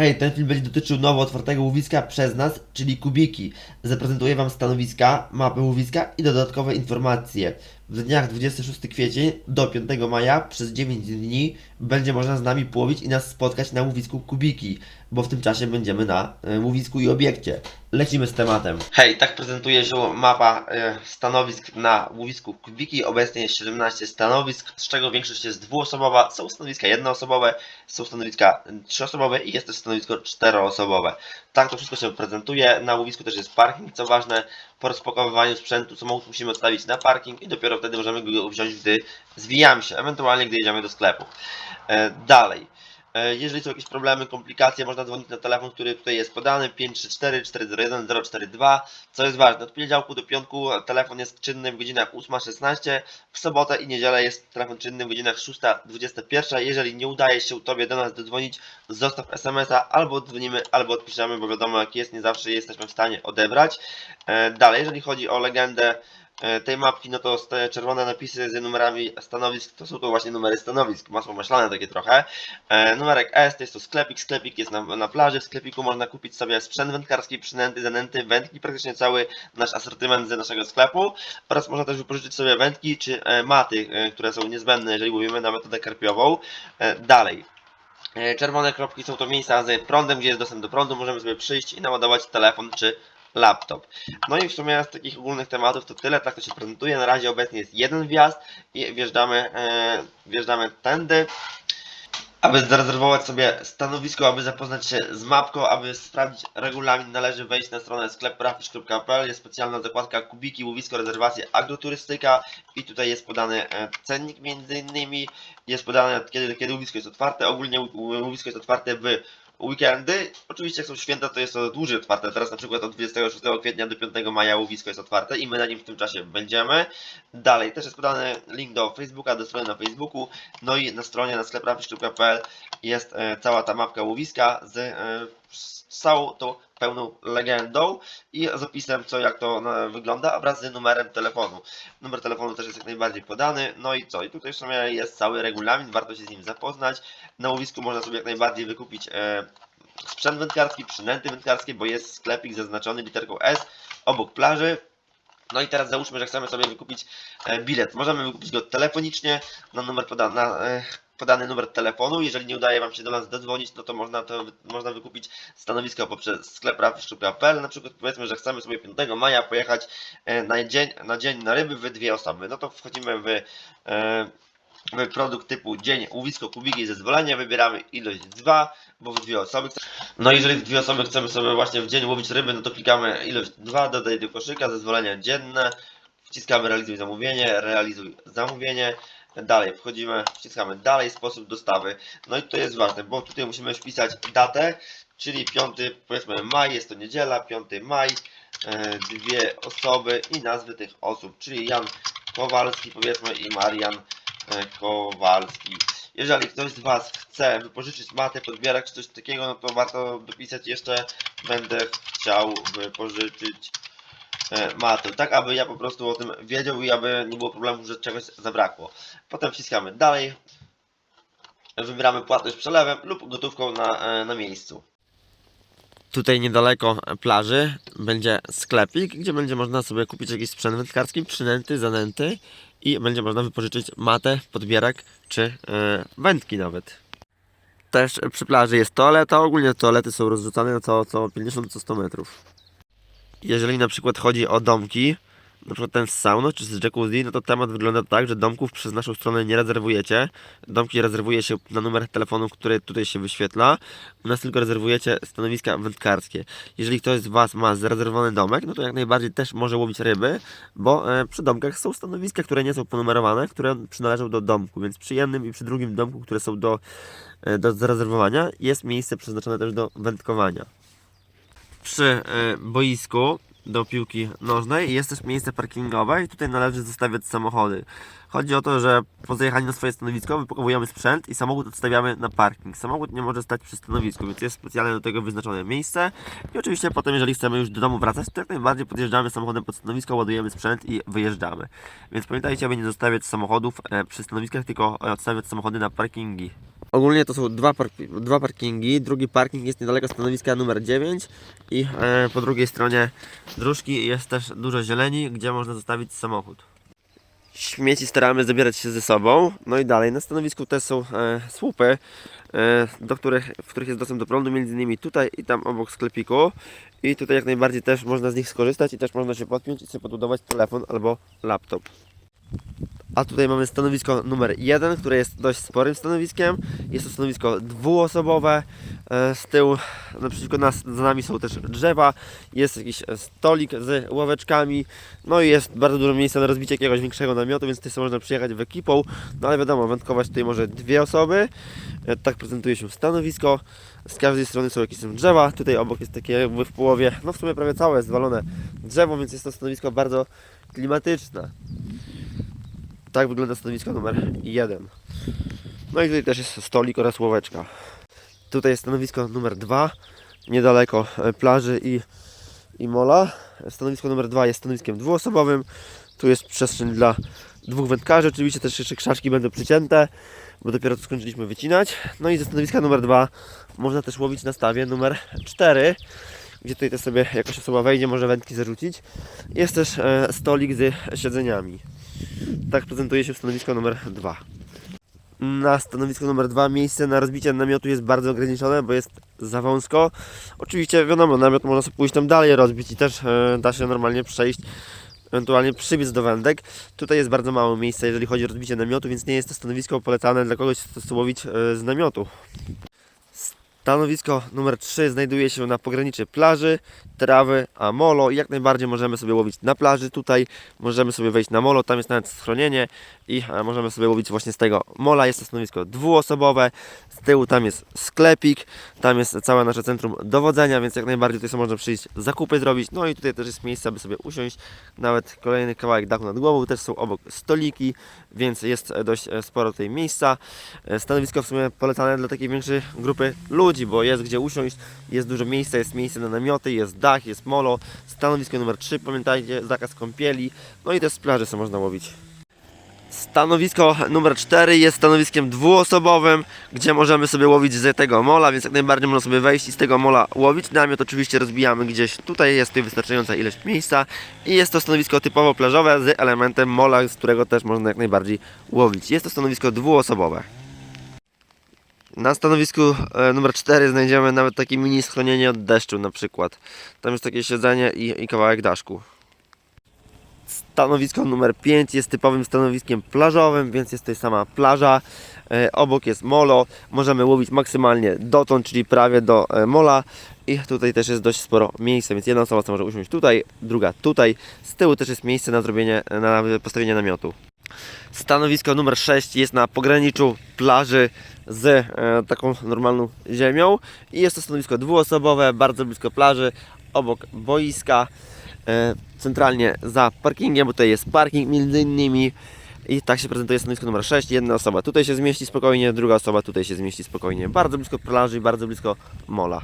Hej, ten film będzie dotyczył nowo otwartego łowiska przez nas, czyli Kubiki. Zaprezentuję Wam stanowiska, mapę łowiska i dodatkowe informacje. W dniach 26 kwiecień do 5 maja przez 9 dni będzie można z nami połowić i nas spotkać na łowisku Kubiki, bo w tym czasie będziemy na e, łowisku i obiekcie. Lecimy z tematem. Hej, tak prezentuje się mapa e, stanowisk na łowisku Kubiki. Obecnie jest 17 stanowisk, z czego większość jest dwuosobowa. Są stanowiska jednoosobowe, są stanowiska trzyosobowe i jest też stanowisko czteroosobowe. Tak to wszystko się prezentuje. Na łowisku też jest parking, co ważne. Po rozpakowywaniu sprzętu samochód musimy odstawić na parking i dopiero wtedy możemy go wziąć, gdy zwijamy się, ewentualnie gdy jedziemy do sklepu. E, dalej. E, Jeżeli są jakieś problemy, komplikacje, można dzwonić na telefon, który tutaj jest podany 534 401 042. Co jest ważne, od poniedziałku do piątku telefon jest czynny w godzinach 8.16, w sobotę i niedzielę jest telefon czynny w godzinach 6.21. Jeżeli nie udaje się Tobie do nas dodzwonić, zostaw SMS-a albo dzwonimy, albo odpiszemy, bo wiadomo jak jest, nie zawsze jesteśmy w stanie odebrać. E, Dalej, jeżeli chodzi o legendę tej mapki, no to te czerwone napisy z numerami stanowisk, to są to właśnie numery stanowisk, masło maślane takie trochę. E, numerek S to jest to sklepik, sklepik jest na, na plaży, w sklepiku można kupić sobie sprzęt wędkarski, przynęty, zanęty, wędki, praktycznie cały nasz asortyment z naszego sklepu oraz można też wypożyczyć sobie wędki czy e, maty, e, które są niezbędne, jeżeli mówimy na metodę karpiową. E, dalej. E, Czerwone kropki są to miejsca z prądem, gdzie jest dostęp do prądu, możemy sobie przyjść i naładować telefon czy laptop. No i w sumie z takich ogólnych tematów to tyle, tak to się prezentuje. Na razie obecnie jest jeden wjazd i wjeżdżamy, e, wjeżdżamy tędy. Aby zarezerwować sobie stanowisko, aby zapoznać się z mapką, aby sprawdzić regulamin, należy wejść na stronę sklepprafish.pl. Jest specjalna zakładka kubiki, łowisko, rezerwacje, agroturystyka i tutaj jest podany e, cennik między innymi. Jest podane kiedy, kiedy łowisko jest otwarte. Ogólnie łowisko jest otwarte w weekendy. Oczywiście jak są święta to jest to dłużej otwarte. Teraz na przykład od 26 kwietnia do 5 maja łowisko jest otwarte i my na nim w tym czasie będziemy. Dalej też jest podany link do Facebooka, do strony na Facebooku. No i na stronie na skleprafish.pl jest e, cała ta mapka łowiska z, e, z całą tą pełną legendą i z opisem co jak to wygląda wraz z numerem telefonu. Numer telefonu też jest jak najbardziej podany. No i co? I tutaj w sumie jest cały regulamin, warto się z nim zapoznać. Na łowisku można sobie jak najbardziej wykupić e, sprzęt wędkarski, przynęty wędkarskie, bo jest sklepik zaznaczony literką S obok plaży. No i teraz załóżmy, że chcemy sobie wykupić e, bilet. Możemy wykupić go telefonicznie na numer podany, na, e, podany numer telefonu. Jeżeli nie udaje Wam się do nas dodzwonić, no to można to można wykupić stanowisko poprzez sklep rafisz.pl. Na przykład powiedzmy, że chcemy sobie 5 maja pojechać e, na dzień na, dzień na ryby w dwie osoby. No to wchodzimy w, e, w produkt typu dzień łowisko kubiki zezwolenia, wybieramy ilość 2, bo w dwie osoby. No jeżeli w dwie osoby chcemy sobie właśnie w dzień łowić ryby, no to klikamy ilość 2, dodaj do koszyka, zezwolenia dzienne, wciskamy realizuj zamówienie, realizuj zamówienie, dalej wchodzimy, wciskamy dalej sposób dostawy. No i to jest ważne, bo tutaj musimy wpisać datę, czyli 5 powiedzmy maj, jest to niedziela, 5 maj, e, dwie osoby i nazwy tych osób, czyli Jan Kowalski powiedzmy i Marian e, Kowalski. Jeżeli ktoś z Was chce wypożyczyć matę, podbierak czy coś takiego, no to warto dopisać jeszcze będę chciał wypożyczyć e, matę, tak aby ja po prostu o tym wiedział i aby nie było problemu, że czegoś zabrakło. Potem wciskamy dalej, wybieramy płatność przelewem lub gotówką na, e, na miejscu. Tutaj niedaleko plaży będzie sklepik, gdzie będzie można sobie kupić jakiś sprzęt wędkarski, przynęty, zanęty i będzie można wypożyczyć matę, podbierak czy e, wędki nawet. Też przy plaży jest toaleta, ogólnie toalety są rozrzucane na co, co 50-100 metrów. Jeżeli na przykład chodzi o domki, na przykład ten z sauną czy z jacuzzi, no to temat wygląda tak, że domków przez naszą stronę nie rezerwujecie. Domki rezerwuje się na numer telefonu, który tutaj się wyświetla. U nas tylko rezerwujecie stanowiska wędkarskie. Jeżeli ktoś z Was ma zarezerwowany domek, no to jak najbardziej też może łowić ryby, bo e, przy domkach są stanowiska, które nie są ponumerowane, które przynależą do domku, więc przy jednym i przy drugim domku, które są do, e, do zarezerwowania, jest miejsce przeznaczone też do wędkowania. Przy e, boisku do piłki nożnej jest też miejsce parkingowe i tutaj należy zostawiać samochody. Chodzi o to, że po zajechaniu na swoje stanowisko wypakowujemy sprzęt i samochód odstawiamy na parking. Samochód nie może stać przy stanowisku, więc jest specjalnie do tego wyznaczone miejsce. I oczywiście potem, jeżeli chcemy już do domu wracać, to jak najbardziej podjeżdżamy samochodem pod stanowisko, ładujemy sprzęt i wyjeżdżamy. Więc pamiętajcie, aby nie zostawiać samochodów e, przy stanowiskach, tylko odstawiać samochody na parkingi. Ogólnie to są dwa, park- dwa parkingi. Drugi parking jest niedaleko stanowiska numer 9 i e, po drugiej stronie dróżki jest też dużo zieleni, gdzie można zostawić samochód. Śmieci staramy zabierać się ze sobą. No i dalej, na stanowisku też są e, słupy, e, do których, w których jest dostęp do prądu, między innymi tutaj i tam obok sklepiku. I tutaj jak najbardziej też można z nich skorzystać i też można się podpiąć i sobie podbudować telefon albo laptop. A tutaj mamy stanowisko numer 1, które jest dość sporym stanowiskiem. Jest to stanowisko dwuosobowe. E, Z tyłu naprzeciwko nas, za nami są też drzewa. Jest jakiś stolik z ławeczkami. No i jest bardzo dużo miejsca na rozbicie jakiegoś większego namiotu, więc tutaj można przyjechać w ekipą. No ale wiadomo, wędkować tutaj może dwie osoby. E, Tak prezentuje się stanowisko. Z każdej strony są jakieś drzewa. Tutaj obok jest takie jakby w połowie, no w sumie prawie całe zwalone drzewo, więc jest to stanowisko bardzo klimatyczne. Tak wygląda stanowisko numer 1. No i tutaj też jest stolik oraz łóweczka. Tutaj jest stanowisko numer 2, niedaleko e, plaży i, i mola. Stanowisko numer 2 jest stanowiskiem dwuosobowym. Tu jest przestrzeń dla dwóch wędkarzy. Oczywiście też jeszcze krzaczki będą przycięte, bo dopiero to skończyliśmy wycinać. No i ze stanowiska numer 2 można też łowić na stawie numer 4 gdzie tutaj też sobie jakaś osoba wejdzie, może wędki zarzucić. Jest też e, stolik z siedzeniami. Tak prezentuje się stanowisko numer 2. Na stanowisku numer 2 miejsce na rozbicie namiotu jest bardzo ograniczone, bo jest za wąsko. Oczywiście wiadomo, namiot można sobie pójść tam dalej rozbić i też e, da się normalnie przejść, ewentualnie przybiec do wędek. Tutaj jest bardzo mało miejsca, jeżeli chodzi o rozbicie namiotu, więc nie jest to stanowisko polecane dla kogoś, kto chce łowić e, z namiotu. Stanowisko numer 3 znajduje się na pograniczy plaży, trawy, a molo. Jak najbardziej możemy sobie łowić na plaży. Tutaj możemy sobie wejść na molo, tam jest nawet schronienie i e, możemy sobie łowić właśnie z tego mola. Jest to stanowisko dwuosobowe. Z tyłu tam jest sklepik, tam jest całe nasze centrum dowodzenia, więc jak najbardziej tutaj sobie można przyjść zakupy zrobić. No i tutaj też jest miejsce, aby sobie usiąść. Nawet kolejny kawałek dachu nad głową. Też są obok stoliki, więc jest e, dość e, sporo tutaj miejsca. Stanowisko w sumie polecane dla takiej większej grupy ludzi, bo jest gdzie usiąść, jest dużo miejsca, jest miejsce na namioty, jest dach, jest molo. Stanowisko numer 3, pamiętajcie, zakaz kąpieli, no i też z plaży sobie można łowić. Stanowisko numer 4 jest stanowiskiem dwuosobowym, gdzie możemy sobie łowić z tego mola, więc jak najbardziej można sobie wejść i z tego mola łowić. Namiot oczywiście rozbijamy gdzieś tutaj, jest tutaj wystarczająca ilość miejsca i jest to stanowisko typowo plażowe z elementem mola, z którego też można jak najbardziej łowić. Jest to stanowisko dwuosobowe. Na stanowisku e, numer 4 znajdziemy nawet takie mini schronienie od deszczu na przykład. Tam jest takie siedzenie i, i kawałek daszku. Stanowisko numer 5 jest typowym stanowiskiem plażowym, więc jest tutaj sama plaża. E, obok jest molo. Możemy łowić maksymalnie dotąd, czyli prawie do e, mola. I tutaj też jest dość sporo miejsca, więc jedna osoba może usiąść tutaj, druga tutaj. Z tyłu też jest miejsce na zrobienie, na postawienie namiotu. Stanowisko numer 6 jest na pograniczu plaży z e, taką normalną ziemią i jest to stanowisko dwuosobowe, bardzo blisko plaży, obok boiska, e, centralnie za parkingiem, bo tutaj jest parking między innymi i tak się prezentuje stanowisko numer 6. Jedna osoba tutaj się zmieści spokojnie, druga osoba tutaj się zmieści spokojnie. Bardzo blisko plaży i bardzo blisko mola.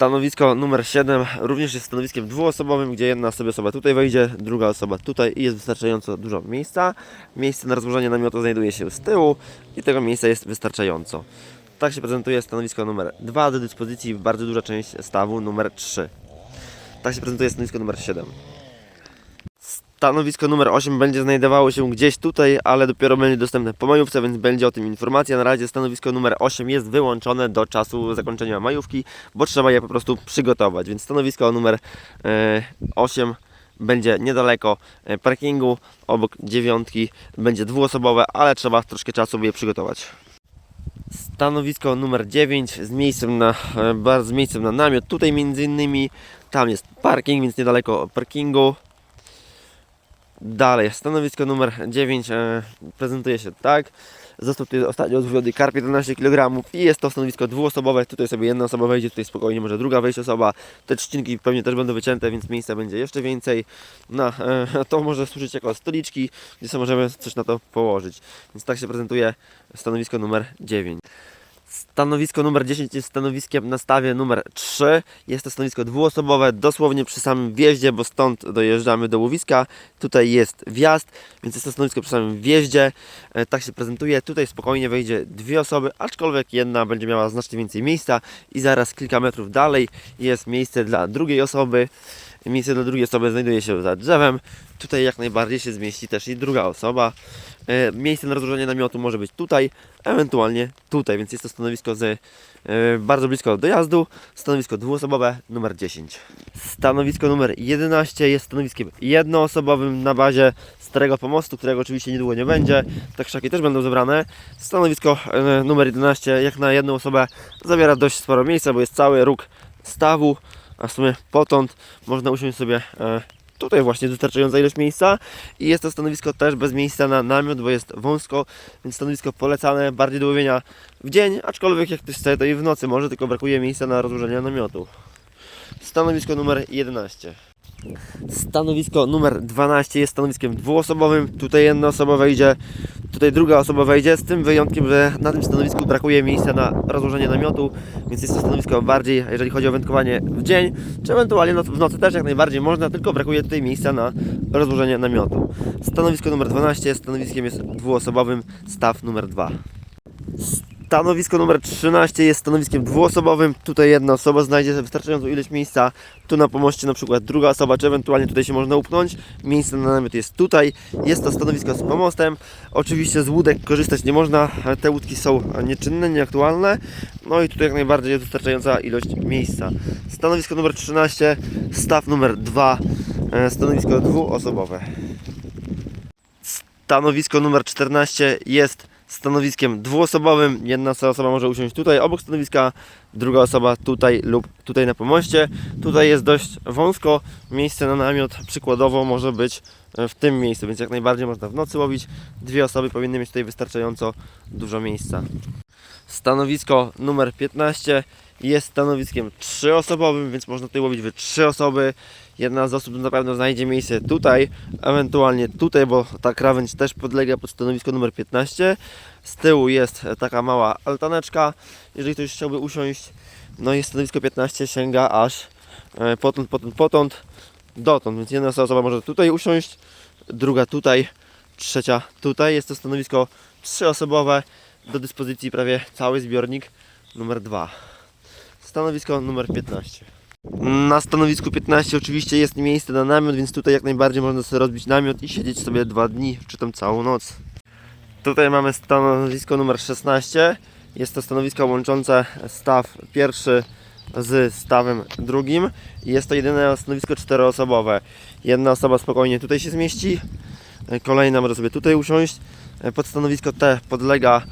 Stanowisko numer 7 również jest stanowiskiem dwuosobowym, gdzie jedna sobie osoba tutaj wejdzie, druga osoba tutaj i jest wystarczająco dużo miejsca. Miejsce na rozłożenie namiotu znajduje się z tyłu i tego miejsca jest wystarczająco. Tak się prezentuje stanowisko numer 2, do dyspozycji bardzo duża część stawu numer 3. Tak się prezentuje stanowisko numer 7. Stanowisko numer 8 będzie znajdowało się gdzieś tutaj, ale dopiero będzie dostępne po majówce, więc będzie o tym informacja. Na razie stanowisko numer 8 jest wyłączone do czasu zakończenia majówki, bo trzeba je po prostu przygotować. Więc stanowisko numer e, 8 będzie niedaleko e, parkingu, obok dziewiątki, będzie dwuosobowe, ale trzeba troszkę czasu je przygotować. Stanowisko numer 9 z miejscem na, e, z miejscem na namiot. Tutaj między innymi tam jest parking, więc niedaleko parkingu. Dalej, stanowisko numer 9 e, prezentuje się tak. Został tutaj ostatnio odwójony karp 11 kg i jest to stanowisko dwuosobowe. Tutaj sobie jedna osoba wejdzie, tutaj spokojnie może druga wejść osoba. Te trzcinki pewnie też będą wycięte, więc miejsca będzie jeszcze więcej. No, e, to może służyć jako stoliczki, gdzie sobie możemy coś na to położyć. Więc tak się prezentuje stanowisko numer 9. Stanowisko numer 10 jest stanowiskiem na stawie numer 3. Jest to stanowisko dwuosobowe, dosłownie przy samym wjeździe, bo stąd dojeżdżamy do łowiska. Tutaj jest wjazd, więc jest to stanowisko przy samym wjeździe. E, Tak się prezentuje. Tutaj spokojnie wejdzie dwie osoby, aczkolwiek jedna będzie miała znacznie więcej miejsca i zaraz kilka metrów dalej jest miejsce dla drugiej osoby. Miejsce dla drugiej osoby znajduje się za drzewem. Tutaj jak najbardziej się zmieści też i druga osoba. E, Miejsce na rozłożenie namiotu może być tutaj, ewentualnie tutaj, więc jest to stanowisko z, e, bardzo blisko dojazdu. Stanowisko dwuosobowe numer 10. Stanowisko numer 11 jest stanowiskiem jednoosobowym na bazie starego pomostu, którego oczywiście niedługo nie będzie. Te krzaki też będą zebrane. Stanowisko e, numer 11 jak na jedną osobę zawiera dość sporo miejsca, bo jest cały róg stawu, a w sumie potąd można usiąść sobie tutaj właśnie wystarczająca ilość miejsca i jest to stanowisko też bez miejsca na namiot, bo jest wąsko, więc stanowisko polecane bardziej do łowienia w dzień, aczkolwiek jak ktoś chce to i w nocy może, tylko brakuje miejsca na rozłożenie namiotu. Stanowisko numer 11. Stanowisko numer 12 jest stanowiskiem dwuosobowym. Tutaj jedna osoba wejdzie, tutaj druga osoba wejdzie, z tym wyjątkiem, że na tym stanowisku brakuje miejsca na rozłożenie namiotu, więc jest to stanowisko bardziej, jeżeli chodzi o wędkowanie w dzień, czy ewentualnie w nocy też jak najbardziej można, tylko brakuje tutaj miejsca na rozłożenie namiotu. Stanowisko numer 12 stanowiskiem jest dwuosobowym, staw numer 2. Stanowisko numer 13 jest stanowiskiem dwuosobowym. Tutaj jedna osoba znajdzie wystarczającą ilość miejsca. Tu na pomoście na przykład druga osoba, czy ewentualnie tutaj się można upchnąć. Miejsce na namiot jest tutaj. Jest to stanowisko z pomostem. Oczywiście z łódek korzystać nie można. Te łódki są nieczynne, nieaktualne. No i tutaj jak najbardziej jest wystarczająca ilość miejsca. Stanowisko numer 13, staw numer 2, e, stanowisko dwuosobowe. Stanowisko numer 14 jest stanowiskiem dwuosobowym. Jedna osoba może usiąść tutaj obok stanowiska, druga osoba tutaj lub tutaj na pomoście. Tutaj jest dość wąsko. Miejsce na namiot przykładowo może być e, w tym miejscu, więc jak najbardziej można w nocy łowić. Dwie osoby powinny mieć tutaj wystarczająco dużo miejsca. Stanowisko numer 15 jest stanowiskiem trzyosobowym, więc można tutaj łowić we trzy osoby. Jedna z osób na pewno znajdzie miejsce tutaj, ewentualnie tutaj, bo ta krawędź też podlega pod stanowisko numer 15. Z tyłu jest taka mała altaneczka, jeżeli ktoś chciałby usiąść. No i stanowisko 15 sięga aż e, potąd, potąd, potąd, dotąd, więc jedna osoba może tutaj usiąść, druga tutaj, trzecia tutaj. Jest to stanowisko trzyosobowe, do dyspozycji prawie cały zbiornik numer 2. Stanowisko numer 15. Na stanowisku 15 oczywiście jest miejsce na namiot, więc tutaj jak najbardziej można sobie rozbić namiot i siedzieć sobie dwa dni, czy tam całą noc. Tutaj mamy stanowisko numer 16. Jest to stanowisko łączące staw pierwszy z stawem drugim. Jest to jedyne stanowisko czteroosobowe. Jedna osoba spokojnie tutaj się zmieści, kolejna może sobie tutaj usiąść. Pod stanowisko T podlega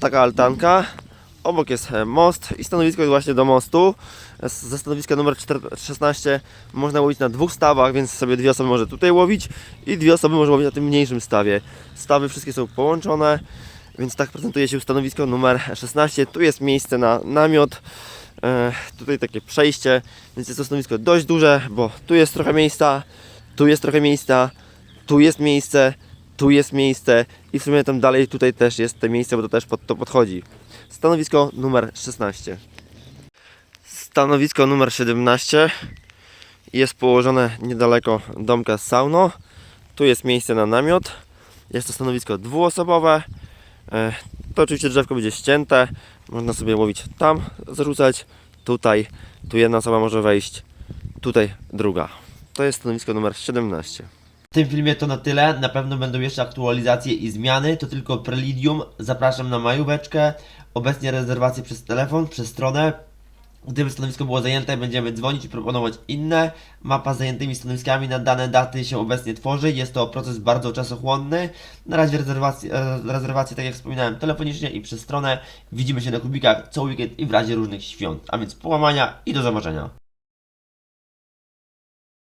taka altanka. Obok jest e, most i stanowisko jest właśnie do mostu. Ze stanowiska numer 4 16 można łowić na dwóch stawach, więc sobie dwie osoby może tutaj łowić i dwie osoby może łowić na tym mniejszym stawie. Stawy wszystkie są połączone, więc tak prezentuje się stanowisko numer 16. Tu jest miejsce na namiot. E, tutaj takie przejście, więc jest to stanowisko dość duże, bo tu jest trochę miejsca, tu jest trochę miejsca, tu jest miejsce, tu jest miejsce i w sumie tam dalej tutaj też jest to miejsce, bo to też pod to podchodzi. Stanowisko numer 16. Stanowisko numer 17 jest położone niedaleko domka z sauną. Tu jest miejsce na namiot. Jest to stanowisko dwuosobowe. E, To oczywiście drzewko będzie ścięte. Można sobie łowić tam, zarzucać. Tutaj, tu jedna osoba może wejść. Tutaj druga. To jest stanowisko numer 17. W tym filmie to na tyle. Na pewno będą jeszcze aktualizacje i zmiany. To tylko preludium. Zapraszam na majóweczkę. Obecnie rezerwacje przez telefon, przez stronę. Gdyby stanowisko było zajęte, będziemy dzwonić i proponować inne. Mapa z zajętymi stanowiskami na dane daty się obecnie tworzy. Jest to proces bardzo czasochłonny. Na razie rezerwacje, rezerwacje tak jak wspominałem, telefonicznie i przez stronę. Widzimy się na kubikach co weekend i w razie różnych świąt. A więc połamania i do zobaczenia.